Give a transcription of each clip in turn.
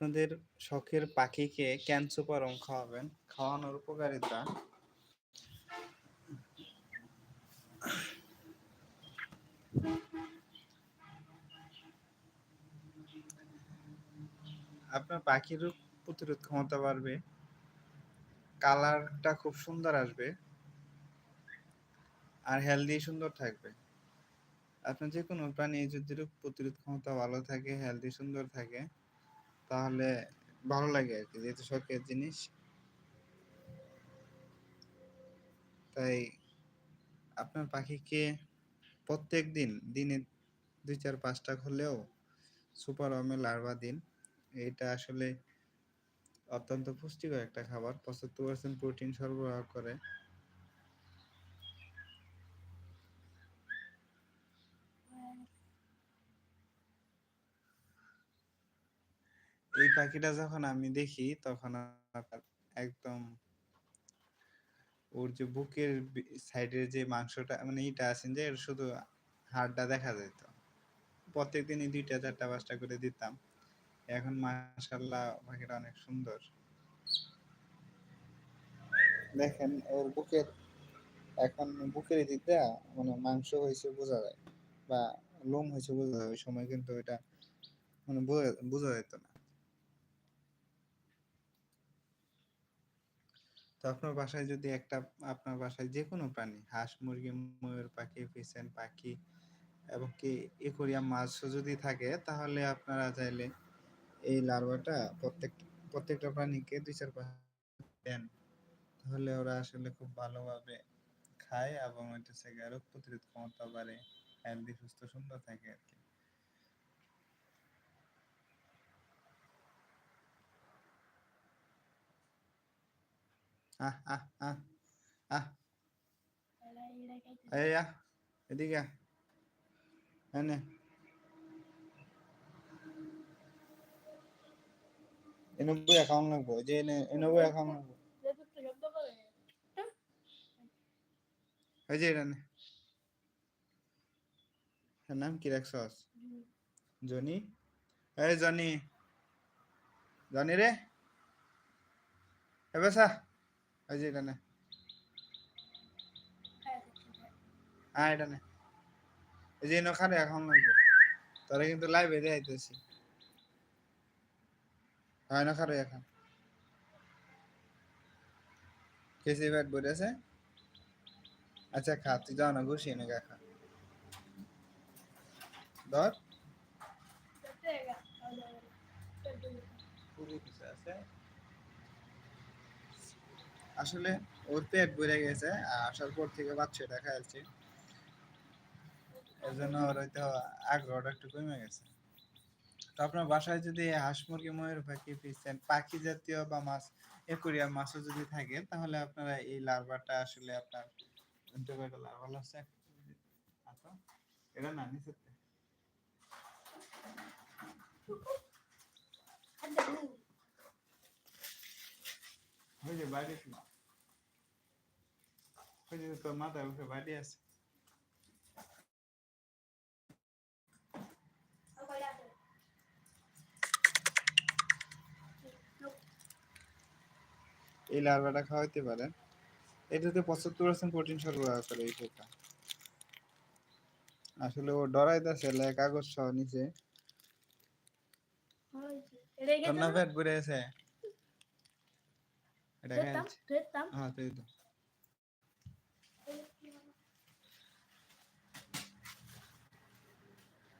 আপনাদের শখের পাখিকে ক্যানসুপারম খাওয়াবেন। খাওয়ানোর উপকারিতা আপনার পাখির প্রতিরোধ ক্ষমতা বাড়বে। কালারটা খুব সুন্দর আসবে। আর হেলদি সুন্দর থাকবে। আপনার যেকোনো প্রাণী যদি রোগ প্রতিরোধ ক্ষমতা ভালো থাকে, হেলদি সুন্দর থাকে, তাহলে ভালো লাগে আরকি। যেহেতু শখের জিনিস। তাই আপনার পাখিকে প্রত্যেকদিন দিনে ২, ৪, ৫ টা হলেও সুপার ওয়ার্মের লার্ভা দিন। এটা আসলে অত্যন্ত পুষ্টিকর একটা খাবার। ৭৫% প্রোটিন সরবরাহ করে। এই পাখিটা যখন আমি দেখি তখন একদম ওর যে বুকের সাইডের যে মাংসটা মানে ইটা আছে যে শুধু হাড়টা দেখা যাইত। প্রত্যেকদিনই ২ টা, ৪ টা, ৫ টা করে দিতাম। এখন মাশাআল্লাহ পাখিটা অনেক সুন্দর। দেখেন ওর বুকের এখন বুকের দিয়া মানে মাংস হইছে বোঝা যায় বা লোম হইছে বোঝা যায়। ওই সময় কিন্তু ওইটা মানে বোঝা যাইত না। তো আপনার বাসায় যদি একটা আপনার বাসায় যে কোনো প্রাণী হাঁস, মুরগি, ময়ূর পাখি, পিছন পাখি এবং কি একুয়ারিয়াম মাছও যদি থাকে তাহলে আপনারা চাইলে এই লার্ভাটা প্রত্যেক প্রত্যেকটা প্রাণীকে ২, ৪, ৫ দেন। তাহলে ওরা আসলে খুব ভালোভাবে খায় এবং হইতেছে গিয়ে রোগ প্রতিরোধ ক্ষমতা বাড়ে। হেলদি সুস্থ সুন্দর থাকে আরকি। আহ, আহ, আহ, আহ। এই আহ, এদিকে। এনে বইয়া খাওয়ান লাগবো। যে এনে এনে বইয়া খাওয়ান লাগবো। এই যে এটা নে। নাম কি রাখছস? জনি? এই জনি। জনি রে? এ বাছা। এই যে এটা নে। আয় এটা নে। এই যে এনে খারে খাওয়ান লাগবো। কিন্তু লাইভে দেখাইতেছি। হয় না খারে এখন। খেয়েছি পেট ভরেছে? আচ্ছা খা তুই যাও না বসি এনে খা। ধর। পুরো আছে। আসলে ওর পেট ভরে গেছে। আসার পর থেকে বাচ্চাটা খাইছে। এজন্য ওর হয়তো আগ্রহটা একটু কমে গেছে। তো আপনার বাসায় যদি হাঁস, মুরগি, ময়ূর পাখি, পিছন পাখি জাতীয় বা মাছ একুয়ারিয়াম মাছও যদি থাকে তাহলে আপনারা এই লার্ভাটা আসলে আপনার কয়টা লার্ভা আছে? আচ্ছা। এটা না নিচেরটা। ওই যে বাইরে ছিল। ওই যে তোর মাথার উপরে বাড়ি আছে। এই লার্ভাটা খাওয়াইতে পারেন। এটাতে ৭৫% প্রোটিন সরবরাহ করে এই পোকা। আসলে ও ডরাইতেছে লে কাগজ সহ নিচে। পেট ভরে গেছে? এটা হ্যাঁ তুই তো।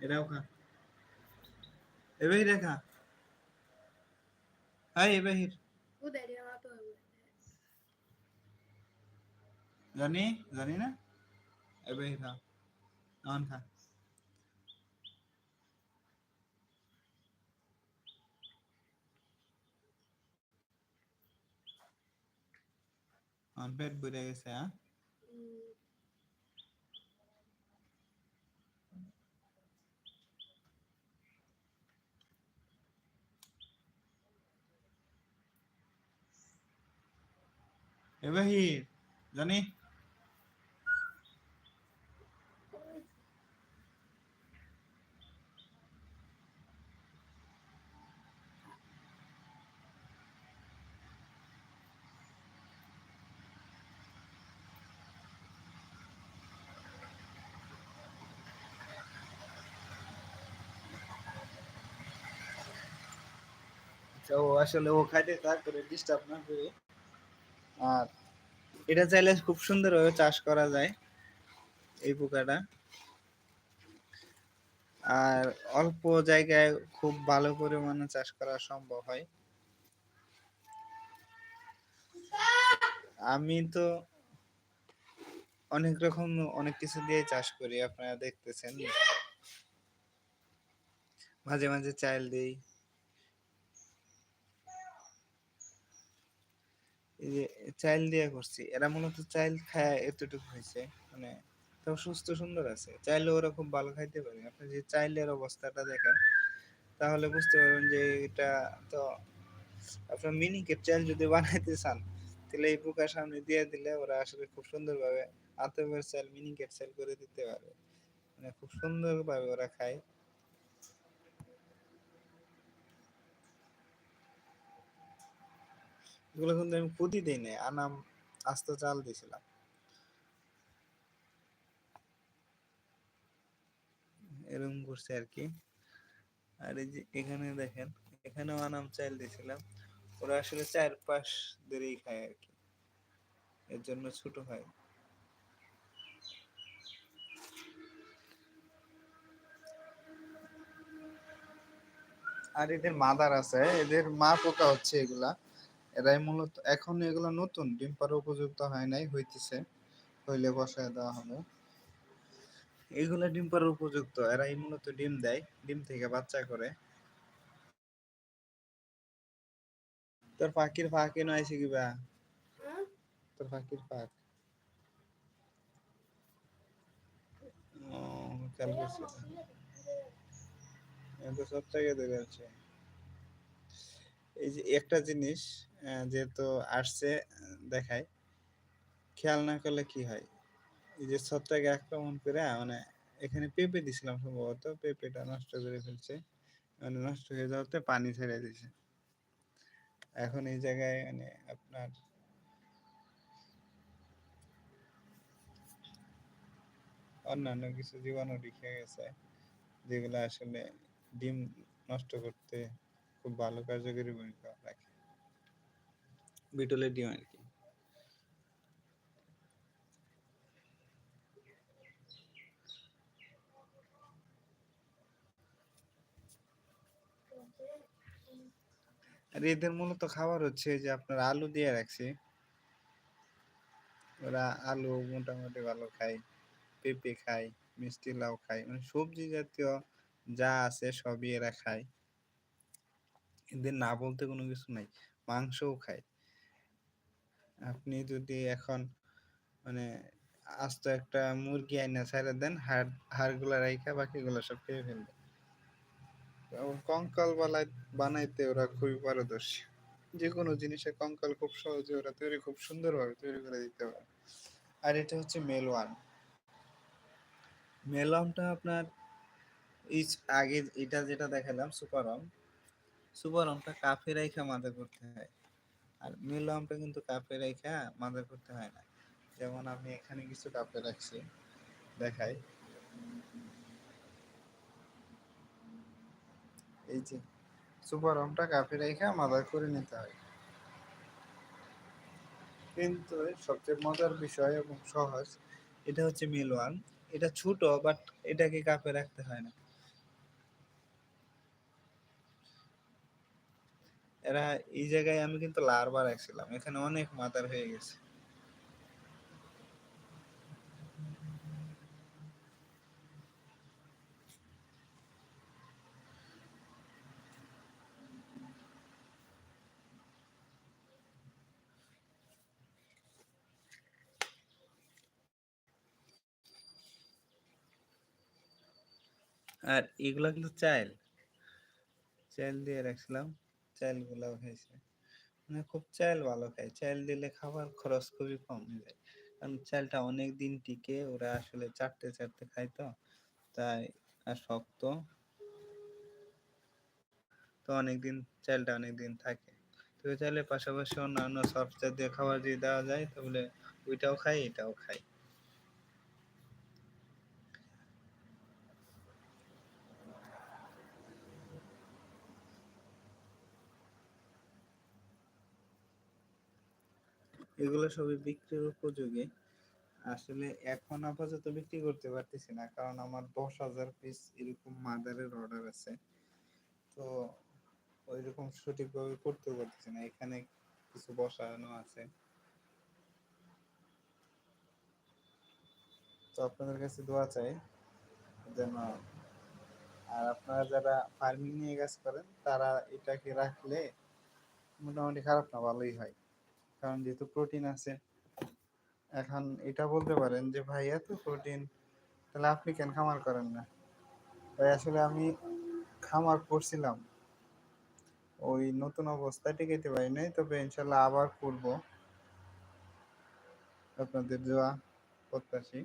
এটাও খা। এ বাহিরে খা। এই এ বাহির। জানি? জানি না? এ বাহির খা। এখন খা। পেট ভরে গেছে হ্যাঁ? জহির জানি আচ্ছা ও আসলে ও খাইতে তারপরে ডিস্টার্ব না করে। আর এটা চাইলে খুব সুন্দরভাবে চাষ করা যায় এই পোকাটা। আর অল্প জায়গায় খুব ভালো পরিমাণে চাষ করা সম্ভব হয়। আমি তো অনেক রকম, অনেক কিছু দিয়ে চাষ করি, আপনারা দেখতেছেন। মাঝে মাঝে চাল দিই। যে চাইল দিয়ে করছি, এরা মূলত চাইল খায় এতটুকু হয়েছে মানে তাও সুস্থ সুন্দর আছে। চাইলে ওরা খুব ভালো খাইতে পারে। আপনি যে চাইলের অবস্থাটা দেখেন, তাহলে বুঝতে পারবেন যে এটা তো আপনার মিনিকেট চাইল যদি বানাইতে চান, তাহলে এই পোকার সামনে দিয়ে দিলে ওরা আসলে খুব সুন্দরভাবে আতপের চাল মিনিকেট চাল করে দিতে পারে মানে খুব সুন্দরভাবে ওরা খায়। এগুলো কিন্তু আমি পুঁতি দিই নাই, আনাম আস্ত চাল দিছিলাম। এরকম করছে আর কি। আর এই যে এখানে দেখেন, এখানেও আনাম চাল দিছিলাম। ওরা আসলে চার পাশ ধরেই খায় আর কি। এর জন্য ছোট হয়। আর এদের মাদার আছে, এদের মা পোকা হচ্ছে এগুলা। এরাই মূলত এখন এগুলো নতুন, ডিম পাড়া উপযুক্ত হয় নাই, হইতেছে। হইলে বসায় দেওয়া হবে। এইগুলা ডিম পাড়ার উপযুক্ত, এরাই মূলত ডিম দেয়, ডিম থেকে বাচ্চা করে। তোর পাখির ফাঁকে নয় শিখিবা তোর পাখির ফাঁক কালকে সব ধরে আছে। এই যে একটা জিনিস যেহেতু আসছে দেখায় খেয়াল না করলে কি হয়? এই যে ছত্রাকে আক্রমণ করে মানে এখানে পেঁপে দিছিলাম সম্ভবত, পেঁপেটা নষ্ট করে ফেলছে। মানে নষ্ট হয়ে যাওয়াতে পানি ছেড়ে দিছে। এখন এই জায়গায় মানে আপনার অন্যান্য কিছু জীবাণু রেখে গেছে, যেগুলো আসলে ডিম নষ্ট করতে খুব ভালো কার্যকরী ভূমিকা রাখে। বিটলের ডিম আর কি। আর এদের মূলত খাবার হচ্ছে যে আপনার আলু দিয়ে রাখছি। ওরা আলু মোটামুটি ভালো খায়, পেঁপে খায়, মিষ্টি লাউ খায় মানে সবজি জাতীয় যা আছে সবই এরা খায়। এদের না বলতে কোনো কিছু নাই, মাংসও খায়। আপনি যদি এখন মানে আস্ত একটা মুরগি আইনা ছেড়ে দেন, হাড়, হাড়গুলা রাইখা বাকিগুলো সব খেয়ে ফেলবে কঙ্কাল বালাই, বানাইতে ওরা খুবই পারদর্শী। যে কোনো জিনিসের কঙ্কাল খুব সহজে ওরা তৈরি, খুব সুন্দরভাবে তৈরি করে দিতে পারে। আর এটা হচ্ছে মেলওয়ান মেলওয়ানটা আপনার আগে এটা যেটা দেখালাম সুপারম সুপার আমটা কাফে রাইখা মাদা করতে হয়। আর নীল আমটা কিন্তু কাপে রাইখা মাদা করতে হয় না। যেমন আমি এখানে কিছু কাপে রাখছি, দেখাই। এই যে, সুপার আমটা কাপে রাইখা মাদা করে নিতে হয়। কিন্তু সবচেয়ে মজার বিষয় এবং সহজ, এটা হচ্ছে মিল ওয়ান। এটা ছোট, বাট এটাকে কাপে রাখতে হয় না। এরা এই জায়গায় আমি কিন্তু লারবার রাখছিলাম এখানে অনেক মাদার হয়ে গেছে। আর এগুলা কিন্তু চাইল। চাইল দিয়ে রাখছিলাম। চাইলগুলাও খাইছে। মানে খুব চাইল ভালো খায়। চাইল দিলে খাবার খরচ খুবই কম যায়। কারণ চাইলটা অনেক দিন টিকে, ওরা আসলে চারটে চারটে খায় তো। তাই আর শক্ত। তো অনেকদিন চাইলটা অনেকদিন থাকে। তো চাইলে পাশাপাশি অন্যান্য সফট জাতীয় খাবার যদি দেওয়া যায়, তাহলে ওইটাও খাই এটাও খাই এগুলো সবই বিক্রির উপযোগী। আসলে এখন আপাতত বিক্রি করতে পারতেছি না, কারণ আমার দশ হাজার পিস এরকম মাদারের অর্ডার আছে। তো ওইরকম সঠিকভাবে করতে পারতেছি না, এখানে কিছু বসানো আছে। তো আপনাদের কাছে দোয়া চাই যেন আর আপনারা যারা ফার্মিং নিয়ে কাজ করেন, তারা এটাকে রাখলে মোটামুটি খারাপ না, ভালোই হয়। কারণ যেহেতু প্রোটিন আছে, এখন এটা বলতে পারেন যে, ভাই, এত প্রোটিন তাহলে আপনি কেন খামার করেন না? ভাই, আসলে আমি খামার করছিলাম। ওই নতুন অবস্থায় টিকাইতে পারি নাই, তবে ইনশাল্লাহ আবার করব। আপনাদের দোয়া, প্রত্যাশী।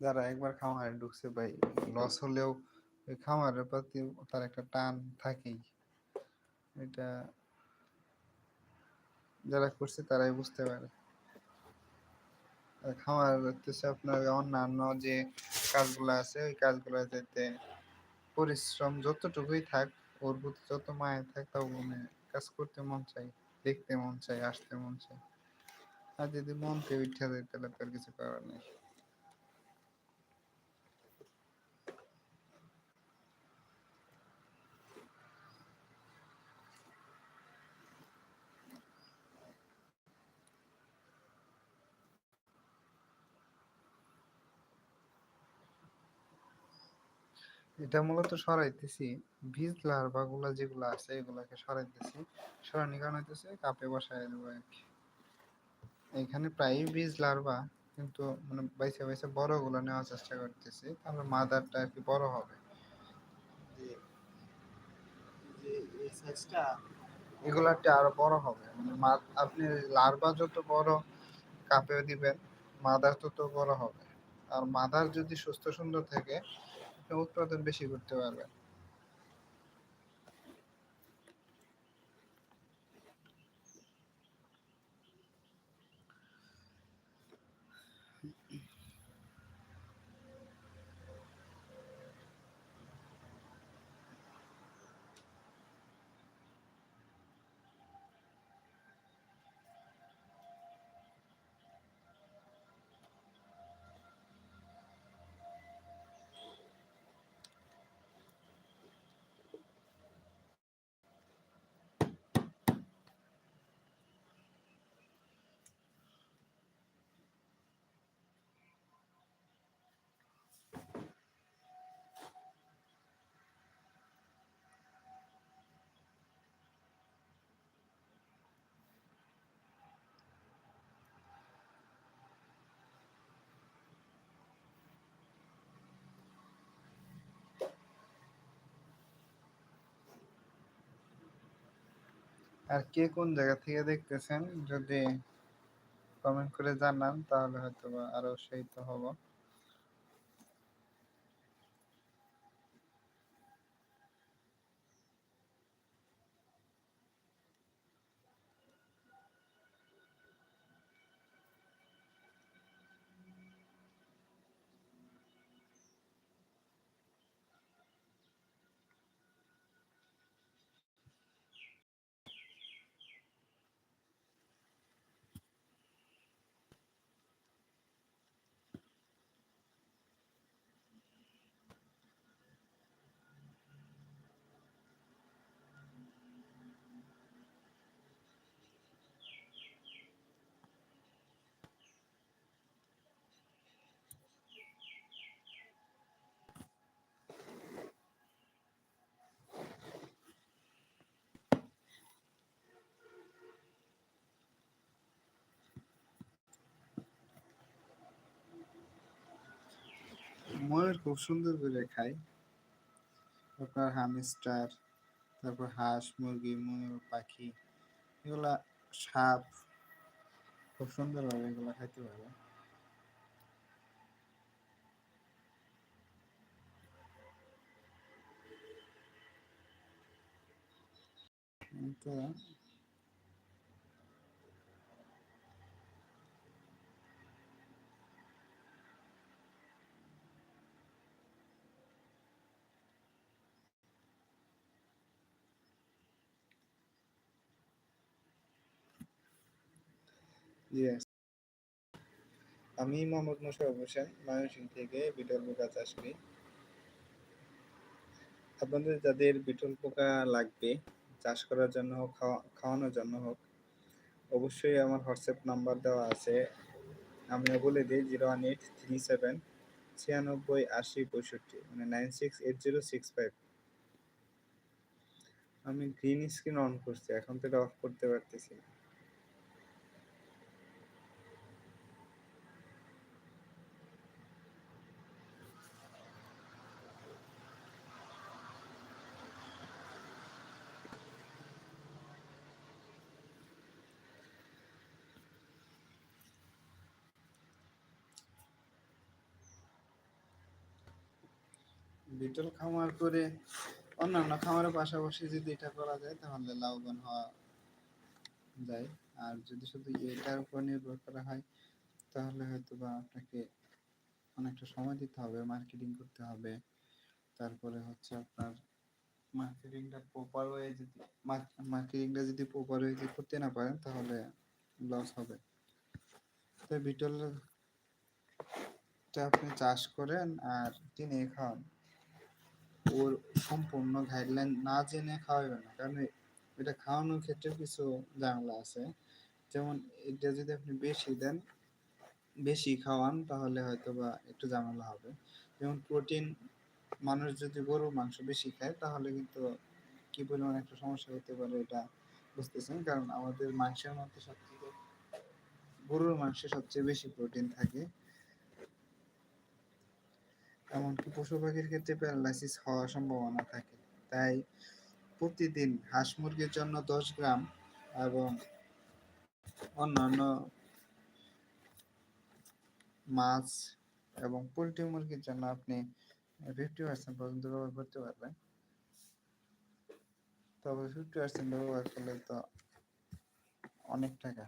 যারা একবার খামারে ঢুকছে, ভাই লস হলেও ওই খামারের প্রতি তার একটা টান থাকেই। এটা যারা করছে তারাই বুঝতে পারে। খামার হচ্ছে আপনার অন্যান্য যে কাজগুলো আছে, ওই কাজগুলো যাতে পরিশ্রম যতটুকুই থাক, ওর প্রতি যত মায়া থাক, তাও মানে কাজ করতে মন চাই দেখতে মন চাই আসতে মন চাই আর যদি মনতে উঠে যায় তাহলে তার কিছু করার নেই। এটা মূলত সরাইতেছি। বীজ, লার্ভা গুলা যেগুলো আছে, এগুলাকে সরাইতেছি। সরানি কারণ হইতেছে কাপে বসায় দেবো আর কি। এখানে প্রায় বীজ, লার্ভা কিন্তু মানে বাইসে বাইসে বড়গুলো নেওয়ার চেষ্টা করতেছি তাহলে মাদারটা আর কি বড় হবে। এগুলাতে আরও বড় হবে। মানে আপনি লার্ভা যত বড় কাপে দিবেন, মাদার তত বড় হবে। আর মাদার যদি সুস্থ সুন্দর থাকে উৎপাদন বেশি করতে পারবেন। আর কে কোন জায়গা থেকে দেখতেছেন, যদি কমেন্ট করে জানান, তাহলে হয়তো আরও উৎসাহিত হব। ময়ূর খুব সুন্দর করে খায়। তারপর হামস্টার তারপর হাঁস, মুরগি, ময়ূর, পাখি, এগুলা সাপ খুব সুন্দরভাবে এগুলো খাইতে পারে। তো আমি মোহাম্মদ মোশাররফ হোসেন, ময়মনসিংহ থেকে বিটল পোকা চাষ করি। আপনাদের যাদের বিটল পোকা লাগবে, চাষ করার জন্য হোক খাওয়ানোর জন্য হোক, অবশ্যই আমার হোয়াটসঅ্যাপ নাম্বার দেওয়া আছে। আমিও বলে দিই, zero one eight three seven ছিয়ানব্বই আশি পঁয়ষট্টি মানে nine six eight zero six five. আমি গ্রিন স্ক্রিন অন করছি, এখন তো এটা অফ করতে পারতেছি না। বিটল খামার করে অন্যান্য খামারের পাশাপাশি যদি এটা করা যায়, তাহলে লাভবান হওয়া যায়। আর যদি শুধু এটার উপর নির্ভর করা হয়, তাহলে হয়তো বা আপনাকে অনেকটা সময় দিতে হবে মার্কেটিং করতে হবে। তারপরে হচ্ছে আপনার মার্কেটিংটা প্রপার ওয়ে যদি মার্কেটিংটা যদি প্রপার ওয়ে যদি করতে না পারেন, তাহলে লস হবে। তো বিটলটা আপনি চাষ করেন আর কিনে খাওয়ান। ওর সম্পূর্ণ গাইডলাইন না জেনে খাওয়াবেন না। কারণ এটা খাওয়ানোর ক্ষেত্রে কিছু ঝামেলা আছে। যেমন এটা যদি আপনি বেশি দেন, বেশি খাওয়ান, তাহলে হয়তো বা একটু ঝামেলা হবে। যেমন প্রোটিন মানুষ যদি গরুর মাংস বেশি খায়, তাহলে কিন্তু কি পরিমাণ একটা সমস্যা হতে পারে এটা বুঝতেছেন? কারণ আমাদের মাংসের মধ্যে সবথেকে গরুর মাংসে সবচেয়ে বেশি প্রোটিন থাকে। এমনকি পশু পাখির ক্ষেত্রে প্যারালাইসিস হওয়ার সম্ভাবনা থাকে। তাই প্রতিদিন হাঁস মুরগির জন্য দশ গ্রাম এবং অন্যান্য মাছ এবং পোলট্রি মুরগির জন্য আপনি ফিফটি পার্সেন্ট পর্যন্ত ব্যবহার করতে পারবেন। তবে ফিফটি পার্সেন্ট ব্যবহার করলে তো অনেক টাকা।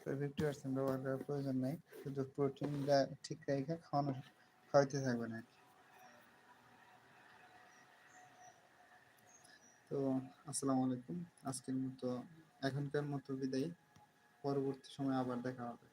তো ফিফটি পার্সেন্ট ব্যবহার করার প্রয়োজন নেই। শুধু প্রোটিনটা ঠিক রেখে খাওয়ানো খাওয়াইতে থাকবেন আর কি। তো আসসালামু আলাইকুম। আজকের মতো এখনকার মতো বিদায়। পরবর্তী সময় আবার দেখা হবে।